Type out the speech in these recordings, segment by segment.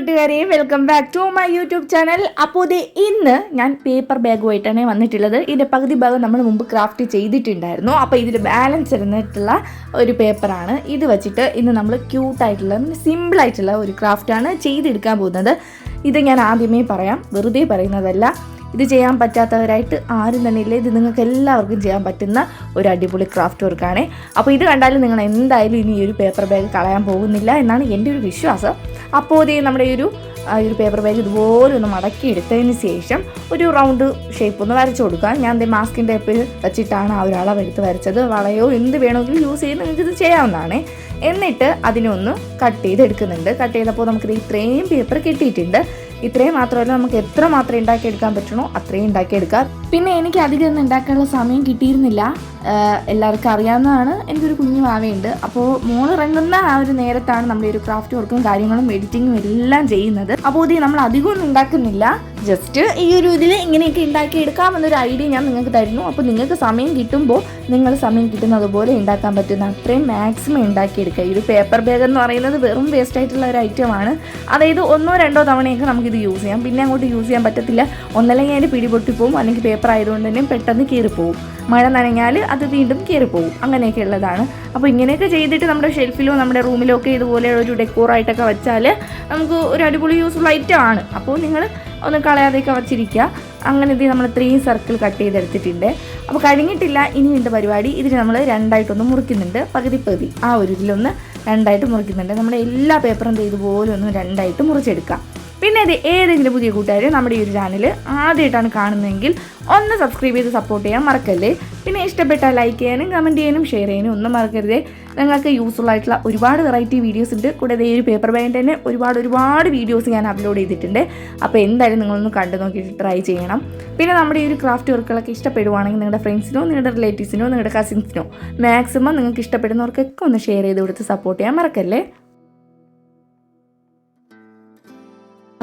കൂട്ടുകാരെ welcome back to my YouTube channel അപ്പോൾ ഇത് ഇന്ന് ഞാൻ പേപ്പർ ബാഗുമായിട്ടാണ് വന്നിട്ടുള്ളത്. ഇതിന്റെ പകുതി ഭാഗം നമ്മൾ മുമ്പ് ക്രാഫ്റ്റ് ചെയ്തിട്ടുണ്ടായിരുന്നു. അപ്പോൾ ഇതിൽ ബാലൻസ് ഇരുന്നിട്ടുള്ള ഒരു പേപ്പറാണ് ഇത് വെച്ചിട്ട് ഇന്ന് നമ്മൾ ക്യൂട്ടായിട്ടുള്ള സിമ്പിളായിട്ടുള്ള ഒരു ക്രാഫ്റ്റാണ് ചെയ്തെടുക്കാൻ പോകുന്നത്. ഇത് ഞാൻ ആദ്യമേ പറയാം. വെറുതെ പറയുന്നതല്ല. ഇത് ചെയ്യാൻ പറ്റാത്തവരായിട്ട് ആരും തന്നെ ഇല്ല. ഇത് നിങ്ങൾക്ക് എല്ലാവർക്കും ചെയ്യാൻ പറ്റുന്ന ഒരു അടിപൊളി ക്രാഫ്റ്റ് വർക്കാണ്. അപ്പോൾ ഇത് കണ്ടാലും നിങ്ങൾ എന്തായാലും ഇനി ഈ ഒരു പേപ്പർ ബാഗ് കളയാൻ പോകുന്നില്ല എന്നാണ് എന്റെ ഒരു വിശ്വാസം. അപ്പോൾ ഇതേ നമ്മുടെ ഈ ഒരു ഈ ഒരു പേപ്പർ ബാഗ് ഇതുപോലെ ഒന്ന് മടക്കി എടുത്തതിന് ശേഷം ഒരു റൗണ്ട് ഷേപ്പ് ഒന്ന് വരച്ചു കൊടുക്കുക ഞാൻ ദേ മാസ്കിന്റെ ടേപ്പിൽ വെച്ചിട്ടാണ് ആ ഒരു അളവ് എടുത്ത് വരച്ചത്. വളയോ എന്ത് വേണമെങ്കിലും യൂസ് ചെയ്ത് നിങ്ങൾക്ക് ഇത് ചെയ്യാവുന്നതാണ്. എന്നിട്ട് അതിനൊന്ന് കട്ട് ചെയ്തെടുക്കുന്നുണ്ട്. കട്ട് ചെയ്തപ്പോൾ നമുക്കിത് ഇത്രയും പേപ്പർ കിട്ടിയിട്ടുണ്ട്. ഇത്രയും മാത്രമല്ല നമുക്ക് എത്ര മാത്രം ഉണ്ടാക്കിയെടുക്കാൻ പറ്റണോ അത്രയും ഉണ്ടാക്കിയെടുക്കാം. പിന്നെ എനിക്ക് അധികം ഒന്നും ഉണ്ടാക്കാനുള്ള സമയം കിട്ടിയിരുന്നില്ല. എല്ലാവർക്കും അറിയാവുന്നതാണ്. എനിക്കൊരു കുഞ്ഞു വാവയുണ്ട് അപ്പോൾ മോൾ ഇറങ്ങുന്ന ആ ഒരു നേരത്താണ് നമ്മൾ ഒരു ക്രാഫ്റ്റ് വർക്കും കാര്യങ്ങളും എഡിറ്റിങ്ങും എല്ലാം ചെയ്യുന്നത്. അപ്പോൾ ഇത് നമ്മൾ അധികം ഒന്നും ഉണ്ടാക്കുന്നില്ല. ജസ്റ്റ് ഈ ഒരു ഇതിൽ ഇങ്ങനെയൊക്കെ ഉണ്ടാക്കി എടുക്കാമെന്നൊരു ഐഡിയ ഞാൻ നിങ്ങൾക്ക് തരുന്നു. അപ്പോൾ നിങ്ങൾക്ക് സമയം കിട്ടുമ്പോൾ നിങ്ങൾ സമയം കിട്ടുന്നത് പോലെ ഉണ്ടാക്കാൻ പറ്റുന്ന അത്രയും മാക്സിമം ഉണ്ടാക്കിയെടുക്കുക. ഈ ഒരു പേപ്പർ ബാഗ് എന്ന് പറയുന്നത് വെറും വേസ്റ്റ് ആയിട്ടുള്ള ഒരു ഐറ്റം ആണ്. അതായത് ഒന്നോ രണ്ടോ തവണയൊക്കെ നമുക്കിത് യൂസ് ചെയ്യാം. പിന്നെ അങ്ങോട്ട് യൂസ് ചെയ്യാൻ പറ്റത്തില്ല. ഒന്നല്ലെങ്കിൽ അതിന്റെ പിടിപൊട്ടിപ്പോവും അല്ലെങ്കിൽ പേപ്പർ ആയതുകൊണ്ട് തന്നെ പെട്ടെന്ന് കീറിപ്പോവും മഴ നനഞ്ഞാൽ അത് വീണ്ടും കീറിപ്പോവും അങ്ങനെയൊക്കെ ഉള്ളതാണ്. അപ്പോൾ ഇങ്ങനെയൊക്കെ ചെയ്തിട്ട് നമ്മുടെ ഷെൽഫിലോ നമ്മുടെ റൂമിലോ ഒക്കെ ഇതുപോലെ ഒരു ഡെക്കോറായിട്ടൊക്കെ വെച്ചാൽ നമുക്ക് ഒരു അടിപൊളി യൂസ്ഫുൾ ഐറ്റം ആണ്. അപ്പോൾ നിങ്ങൾ ഒന്ന് കളയാതെ കവച്ചിരിക്കുക അങ്ങനെ ഇത് നമ്മൾ ഇത്രയും സർക്കിൾ കട്ട് ചെയ്തെടുത്തിട്ടുണ്ട്. അപ്പോൾ കഴിഞ്ഞിട്ടില്ല ഇനിയുണ്ട് പരിപാടി. ഇതിന് നമ്മൾ രണ്ടായിട്ടൊന്ന് മുറിക്കുന്നുണ്ട്. പകുതി പകുതി. ആ ഒരു ഇതിലൊന്ന് രണ്ടായിട്ട് മുറിക്കുന്നുണ്ട്. നമ്മുടെ എല്ലാ പേപ്പറും ഇതുപോലെ ഒന്ന് രണ്ടായിട്ട് മുറിച്ചെടുക്കാം. പിന്നെ ഇത് ഏതെങ്കിലും പുതിയ കൂട്ടുകാർ നമ്മുടെ ഈ ഒരു ചാനൽ ആദ്യമായിട്ടാണ് കാണുന്നതെങ്കിൽ ഒന്ന് സബ്സ്ക്രൈബ് ചെയ്ത് സപ്പോർട്ട് ചെയ്യാൻ മറക്കല്ലേ? പിന്നെ ഇഷ്ടപ്പെട്ടാൽ ലൈക്ക് ചെയ്യാനും കമന്റ് ചെയ്യാനും ഷെയർ ചെയ്യാനും ഒന്നും മറക്കരുത്. നിങ്ങൾക്ക് യൂസ്ഫുൾ ആയിട്ടുള്ള ഒരുപാട് വെറൈറ്റി വീഡിയോസ് ഉണ്ട്. കൂടാതെ ഈ ഒരു പേപ്പർ ബാഗിന്റെ തന്നെ ഒരുപാട് ഒരുപാട് വീഡിയോസ് ഞാൻ അപ്ലോഡ് ചെയ്തിട്ടുണ്ട്. അപ്പോൾ എന്തായാലും നിങ്ങളൊന്ന് കണ്ടു നോക്കിയിട്ട് ട്രൈ ചെയ്യണം. പിന്നെ നമ്മുടെ ഈ ഒരു ക്രാഫ്റ്റ് വർക്കുകളൊക്കെ ഇഷ്ടപ്പെടുവാണെങ്കിൽ നിങ്ങളുടെ ഫ്രണ്ട്സിനോ നിങ്ങളുടെ റിലേറ്റീവ്സിനോ നിങ്ങളുടെ കസിൻസിനോ മാക്സിമം നിങ്ങൾക്ക് ഇഷ്ടപ്പെടുന്നവർക്കൊക്കെ ഒന്ന് ഷെയർ ചെയ്ത് കൊടുത്ത് സപ്പോർട്ട് ചെയ്യാൻ മറക്കല്ലേ?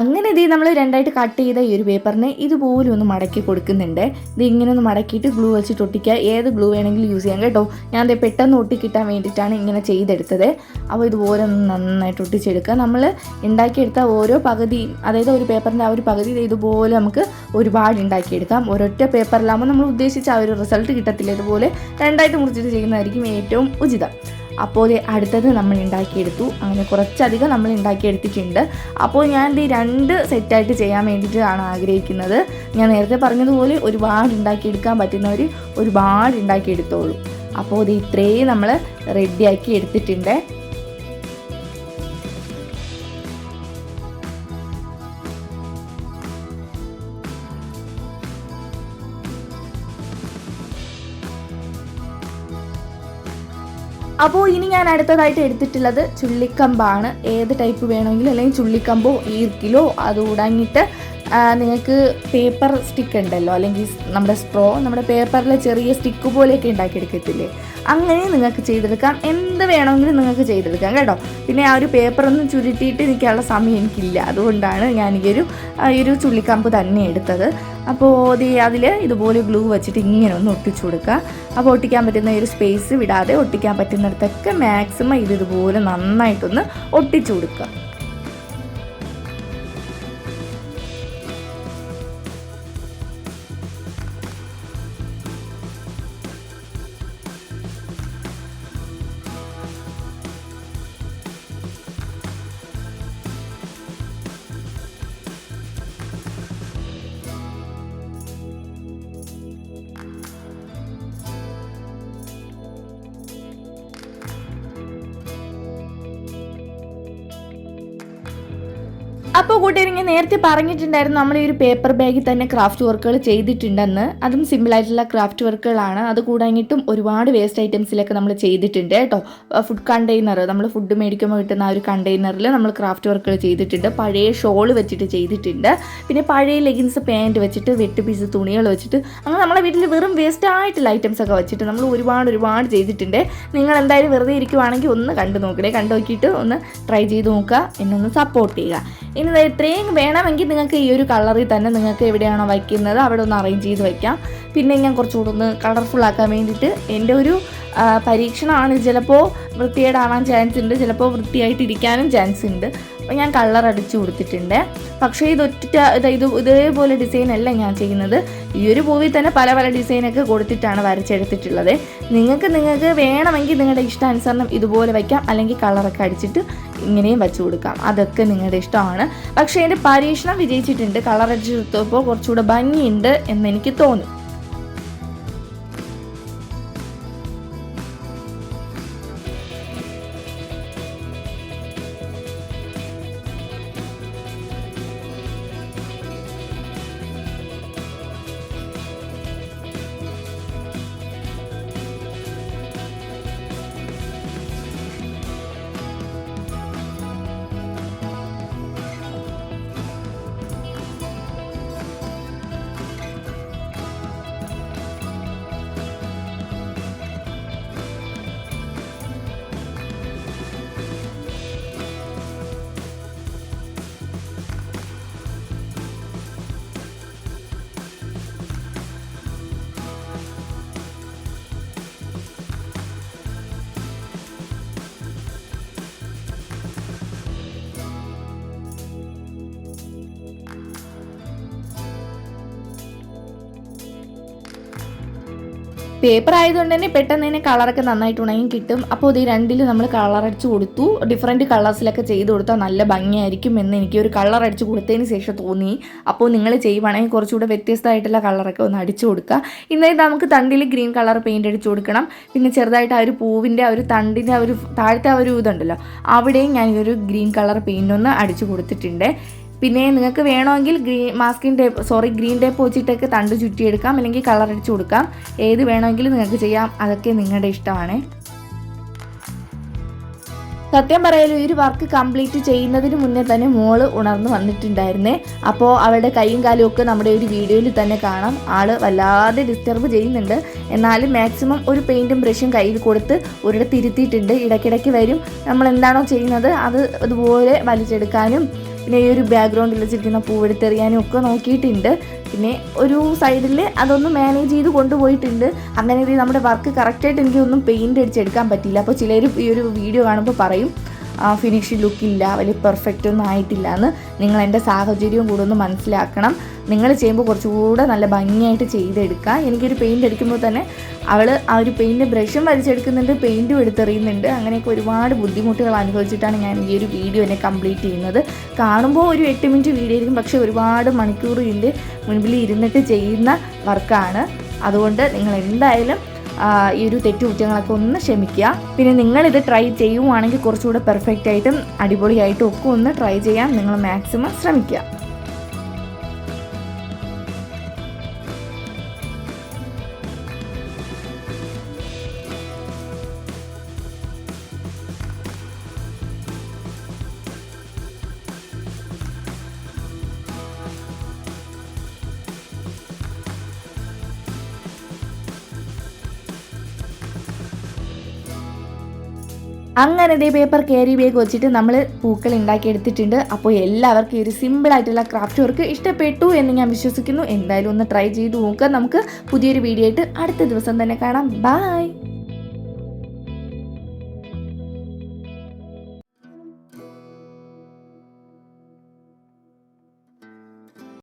അങ്ങനെ ഇത് നമ്മൾ രണ്ടായിട്ട് കട്ട് ചെയ്ത ഈ ഒരു പേപ്പറിനെ ഇതുപോലെ ഒന്ന് മടക്കി കൊടുക്കുന്നുണ്ട്. ഇത് ഇങ്ങനെ ഒന്ന് മടക്കിയിട്ട് ഗ്ലൂ വെച്ചിട്ട് ഒട്ടിക്കുക ഏത് ഗ്ലൂ വേണമെങ്കിലും യൂസ് ചെയ്യാം കേട്ടോ. ഞാൻ അത് പെട്ടെന്ന് ഒട്ടിക്കിട്ടാൻ വേണ്ടിയിട്ടാണ് ഇങ്ങനെ ചെയ്തെടുത്തത്. അപ്പോൾ ഇതുപോലെ ഒന്ന് നന്നായിട്ട് ഒട്ടിച്ചെടുക്കുക. നമ്മൾ ഉണ്ടാക്കിയെടുത്ത ഓരോ പകുതിയും അതായത് ഒരു പേപ്പറിന്റെ ആ ഒരു പകുതി ഇതുപോലെ നമുക്ക് ഒരുപാട് ഉണ്ടാക്കിയെടുക്കാം. ഒരൊറ്റ പേപ്പറിലാകുമ്പോൾ നമ്മൾ ഉദ്ദേശിച്ച ആ ഒരു റിസൾട്ട് കിട്ടത്തില്ല. ഇതുപോലെ രണ്ടായിട്ട് മുറിച്ചിട്ട് ചെയ്യുന്നതായിരിക്കും ഏറ്റവും ഉചിതം. അപ്പോൾ അടുത്തത് നമ്മൾ ഉണ്ടാക്കിയെടുത്തു. അങ്ങനെ കുറച്ചധികം നമ്മൾ ഉണ്ടാക്കിയെടുത്തിട്ടുണ്ട്. അപ്പോൾ ഞാൻ ഇത് രണ്ട് സെറ്റായിട്ട് ചെയ്യാൻ വേണ്ടിയിട്ടാണ് ആഗ്രഹിക്കുന്നത്. ഞാൻ നേരത്തെ പറഞ്ഞതുപോലെ ഒരുപാട് ഉണ്ടാക്കിയെടുക്കാൻ പറ്റുന്നവർ ഒരുപാട് ഉണ്ടാക്കിയെടുത്തോളൂ. അപ്പോൾ ഇത് ഇത്രയും നമ്മൾ റെഡിയാക്കി എടുത്തിട്ടുണ്ട്. അപ്പോൾ ഇനി ഞാൻ അടുത്തതായിട്ട് എടുത്തിട്ടുള്ളത് ചുള്ളിക്കമ്പാണ്. ഏത് ടൈപ്പ് വേണമെങ്കിലും അല്ലെങ്കിൽ ചുള്ളിക്കമ്പോ ഈർക്കിലോ അത് ഉടങ്ങിയിട്ട് നിങ്ങൾക്ക് പേപ്പർ സ്റ്റിക്ക് ഉണ്ടല്ലോ അല്ലെങ്കിൽ നമ്മുടെ സ്ട്രോ നമ്മുടെ പേപ്പറിൽ ചെറിയ സ്റ്റിക്ക് പോലെയൊക്കെ ഉണ്ടാക്കിയെടുക്കത്തില്ലേ? അങ്ങനെ നിങ്ങൾക്ക് ചെയ്തെടുക്കാം. എന്ത് വേണമെങ്കിലും നിങ്ങൾക്ക് ചെയ്തെടുക്കാം കേട്ടോ. പിന്നെ ആ ഒരു പേപ്പറൊന്നും ചുരുട്ടിയിട്ട് നിൽക്കാനുള്ള സമയം എനിക്കില്ല. അതുകൊണ്ടാണ് ഞാൻ ഈ ഒരു ഈ ഒരു ചുള്ളിക്കമ്പ് തന്നെ എടുത്തത്. അപ്പോൾ അതിൽ ഇതുപോലെ ഗ്ലൂ വെച്ചിട്ട് ഇങ്ങനെ ഒന്ന് ഒട്ടിച്ചു കൊടുക്കുക. അപ്പോൾ ഒട്ടിക്കാൻ പറ്റുന്ന ഒരു സ്പേസ് വിടാതെ ഒട്ടിക്കാൻ പറ്റുന്നിടത്തൊക്കെ മാക്സിമം ഇത് ഇതുപോലെ നന്നായിട്ടൊന്ന് ഒട്ടിച്ചു കൊടുക്കുക. അപ്പോൾ കൂട്ടുകാരി ഇങ്ങനെ നേരത്തെ പറഞ്ഞിട്ടുണ്ടായിരുന്നു നമ്മൾ ഈ ഒരു പേപ്പർ ബാഗിൽ തന്നെ ക്രാഫ്റ്റ് വർക്കുകൾ ചെയ്തിട്ടുണ്ടെന്ന്. അതും സിമ്പിളായിട്ടുള്ള ക്രാഫ്റ്റ് വർക്കുകളാണ് അത് കൂടാഞ്ഞിട്ടും ഒരുപാട് വേസ്റ്റ് ഐറ്റംസിലൊക്കെ നമ്മൾ ചെയ്തിട്ടുണ്ട് കേട്ടോ. ഫുഡ് കണ്ടെയ്നർ നമ്മൾ ഫുഡ് മേടിക്കുമ്പോൾ കിട്ടുന്ന ആ ഒരു കണ്ടെയ്നറിൽ നമ്മൾ ക്രാഫ്റ്റ് വർക്കുകൾ ചെയ്തിട്ടുണ്ട്. പഴയ ഷോൾ വെച്ചിട്ട് ചെയ്തിട്ടുണ്ട്. പിന്നെ പഴയ ലെഗിൻസ് പാന്റ് വെച്ചിട്ട് വെട്ട് പീസ് തുണികൾ വെച്ചിട്ട് അങ്ങനെ നമ്മളെ വീട്ടിൽ വെറും വേസ്റ്റ് ആയിട്ടുള്ള ഐറ്റംസ് ഒക്കെ വെച്ചിട്ട് നമ്മൾ ഒരുപാട് ഒരുപാട് ചെയ്തിട്ടുണ്ട്. നിങ്ങൾ എന്തായാലും വെറുതെ ഇരിക്കുവാണെങ്കിൽ ഒന്ന് കണ്ടു നോക്കണേ കണ്ടു നോക്കിയിട്ട് ഒന്ന് ട്രൈ ചെയ്ത് നോക്കുക. എന്നൊന്ന് സപ്പോർട്ട് ചെയ്യുക. ഇനി ഇത്രയും വേണമെങ്കിൽ നിങ്ങൾക്ക് ഈ ഒരു കളറിൽ തന്നെ നിങ്ങൾക്ക് എവിടെയാണോ വയ്ക്കുന്നത് അവിടെ ഒന്ന് അറേഞ്ച് ചെയ്ത് വയ്ക്കാം. പിന്നെ ഞാൻ കുറച്ചുകൂടെ ഒന്ന് കളർഫുൾ ആക്കാൻ വേണ്ടിയിട്ട് എന്റെ ഒരു പരീക്ഷണമാണ്. ചിലപ്പോൾ വൃത്തികേടാവാൻ ചാൻസ് ഉണ്ട്. ചിലപ്പോൾ വൃത്തിയായിട്ടിരിക്കാനും ചാൻസ് ഉണ്ട്. അപ്പോൾ ഞാൻ കളർ അടിച്ചു കൊടുത്തിട്ടുണ്ട്. പക്ഷേ ഇത് ഒറ്റ ഇത് ഇത് ഇതേപോലെ ഡിസൈൻ അല്ല ഞാൻ ചെയ്യുന്നത്. ഈ ഒരു പൂവിൽ തന്നെ പല പല ഡിസൈനൊക്കെ കൊടുത്തിട്ടാണ് വരച്ചെടുത്തിട്ടുള്ളത്. നിങ്ങൾക്ക് നിങ്ങൾക്ക് വേണമെങ്കിൽ നിങ്ങളുടെ ഇഷ്ടാനുസരണം ഇതുപോലെ വയ്ക്കാം. അല്ലെങ്കിൽ കളറൊക്കെ അടിച്ചിട്ട് ഇങ്ങനെയും വെച്ച് കൊടുക്കാം. അതൊക്കെ നിങ്ങളുടെ ഇഷ്ടമാണ്. പക്ഷേ എന്റെ പരീക്ഷണം വിജയിച്ചിട്ടുണ്ട്. കളർ അടിച്ചെടുത്തപ്പോൾ കുറച്ചുകൂടെ ഭംഗിയുണ്ട് എന്ന് എനിക്ക് തോന്നി. പേപ്പർ ആയതുകൊണ്ട് തന്നെ പെട്ടെന്ന് തന്നെ കളറൊക്കെ നന്നായിട്ട് ഉണങ്ങി കിട്ടും. അപ്പോൾ ഇത് രണ്ടിൽ നമ്മൾ കളർ അടിച്ച് കൊടുത്തു. ഡിഫറെന്റ് കളേഴ്സിലൊക്കെ ചെയ്ത് കൊടുത്താൽ നല്ല ഭംഗിയായിരിക്കും എന്ന് എനിക്ക് ഒരു കളർ അടിച്ച് കൊടുത്തതിന് ശേഷം തോന്നി. അപ്പോൾ നിങ്ങൾ ചെയ്യുവാണെങ്കിൽ കുറച്ചുകൂടെ വ്യത്യസ്തമായിട്ടുള്ള കളറൊക്കെ ഒന്ന് അടിച്ചു കൊടുക്കുക. ഇന്നായിട്ട് നമുക്ക് തണ്ടിൽ ഗ്രീൻ കളർ പെയിന്റ് അടിച്ചു കൊടുക്കണം. പിന്നെ ചെറുതായിട്ട് ആ ഒരു പൂവിന്റെ ആ ഒരു തണ്ടിന്റെ ആ ഒരു താഴത്തെ ആ ഒരു ഇതുണ്ടല്ലോ അവിടെയും ഒരു ഗ്രീൻ കളർ പെയിന്റ് ഒന്ന് അടിച്ചു കൊടുത്തിട്ടുണ്ട്. പിന്നെ നിങ്ങൾക്ക് വേണമെങ്കിൽ green masking tape sorry green tape വെച്ചിട്ടൊക്കെ തണ്ട് ചുറ്റിയെടുക്കാം. അല്ലെങ്കിൽ കളർ അടിച്ചു കൊടുക്കാം. ഏത് വേണമെങ്കിലും നിങ്ങൾക്ക് ചെയ്യാം. അതൊക്കെ നിങ്ങളുടെ ഇഷ്ടമാണ്. സത്യം പറയാലോ ഈ ഒരു വർക്ക് കംപ്ലീറ്റ് ചെയ്യുന്നതിന് മുന്നേ തന്നെ മോൾ ഉണർന്നു വന്നിട്ടുണ്ടായിരുന്നേ. അപ്പോൾ അവളുടെ കൈയും കാലും ഒക്കെ നമ്മുടെ ഒരു വീഡിയോയിൽ തന്നെ കാണാം. ആൾ വല്ലാതെ ഡിസ്റ്റർബ് ചെയ്യുന്നുണ്ട്. എന്നാലും മാക്സിമം ഒരു പെയിന്റും ബ്രഷും കയ്യിൽ കൊടുത്ത് ഒരിടത്ത് ഇരുത്തിയിട്ടുണ്ട്. ഇടയ്ക്കിടയ്ക്ക് വരും. നമ്മൾ എന്താണോ ചെയ്യുന്നത് അത് അതുപോലെ വലിച്ചെടുക്കാനും പിന്നെ ഈ ഒരു ബാക്ക്ഗ്രൗണ്ടിൽ വെച്ചിരിക്കുന്ന പൂവെടുത്തെറിയാനും ഒക്കെ നോക്കിയിട്ടുണ്ട്. പിന്നെ ഒരു സൈഡിൽ അതൊന്ന് മാനേജ് ചെയ്ത് കൊണ്ടുപോയിട്ടുണ്ട്. അങ്ങനെ നമ്മുടെ വർക്ക് കറക്റ്റായിട്ട് എനിക്കൊന്നും പെയിന്റ് അടിച്ചെടുക്കാൻ പറ്റിയില്ല. അപ്പോൾ ചിലർ ഈ ഒരു വീഡിയോ കാണുമ്പോൾ പറയും ഫിനിഷിംഗ് ലുക്കില്ല വലിയ പെർഫെക്റ്റ് ഒന്നും ആയിട്ടില്ല എന്ന് നിങ്ങൾ എന്റെ സാഹചര്യവും കൂടെ ഒന്ന് മനസ്സിലാക്കണം. നിങ്ങൾ ചെയ്യുമ്പോൾ കുറച്ചുകൂടെ നല്ല ഭംഗിയായിട്ട് ചെയ്തെടുക്കുക. എനിക്കൊരു പെയിന്റ് അടിക്കുമ്പോൾ തന്നെ അവൾ ആ ഒരു പെയിന്റ് ബ്രഷും വലിച്ചെടുക്കുന്നുണ്ട് പെയിന്റും എടുത്തെറിയുന്നുണ്ട്. അങ്ങനെയൊക്കെ ഒരുപാട് ബുദ്ധിമുട്ടുകൾ അനുഭവിച്ചിട്ടാണ് ഞാൻ ഈ ഒരു വീഡിയോ എന്നെ കംപ്ലീറ്റ് ചെയ്യുന്നത്. കാണുമ്പോൾ ഒരു എട്ട് മിനിറ്റ് വീഡിയോ ആയിരിക്കും. പക്ഷേ ഒരുപാട് മണിക്കൂർ ഇതിന്റെ മുൻപിൽ ഇരുന്നിട്ട് ചെയ്യുന്ന വർക്കാണ് അതുകൊണ്ട് നിങ്ങൾ എന്തായാലും ഈ ഒരു തെറ്റുകുറ്റങ്ങളൊക്കെ ഒന്ന് ക്ഷമിക്കുക. പിന്നെ നിങ്ങളിത് ട്രൈ ചെയ്യുവാണെങ്കിൽ കുറച്ചുകൂടെ പെർഫെക്റ്റ് ആയിട്ടും അടിപൊളിയായിട്ടും ഒക്കെ ഒന്ന് ട്രൈ ചെയ്യാൻ നിങ്ങൾ മാക്സിമം ശ്രമിക്കുക. അങ്ങനെ ഇതേ പേപ്പർ ക്യാരി ബാഗ് വെച്ചിട്ട് നമ്മൾ പൂക്കൾ ഉണ്ടാക്കിയെടുത്തിട്ടുണ്ട്. അപ്പോൾ എല്ലാവർക്കും ഒരു സിമ്പിൾ ആയിട്ടുള്ള ക്രാഫ്റ്റ് വർക്ക് ഇഷ്ടപ്പെട്ടു എന്ന് ഞാൻ വിശ്വസിക്കുന്നു. എന്തായാലും ഒന്ന് ട്രൈ ചെയ്ത് നോക്കുക. നമുക്ക് പുതിയൊരു വീഡിയോ ആയിട്ട് അടുത്ത ദിവസം തന്നെ കാണാം. ബൈ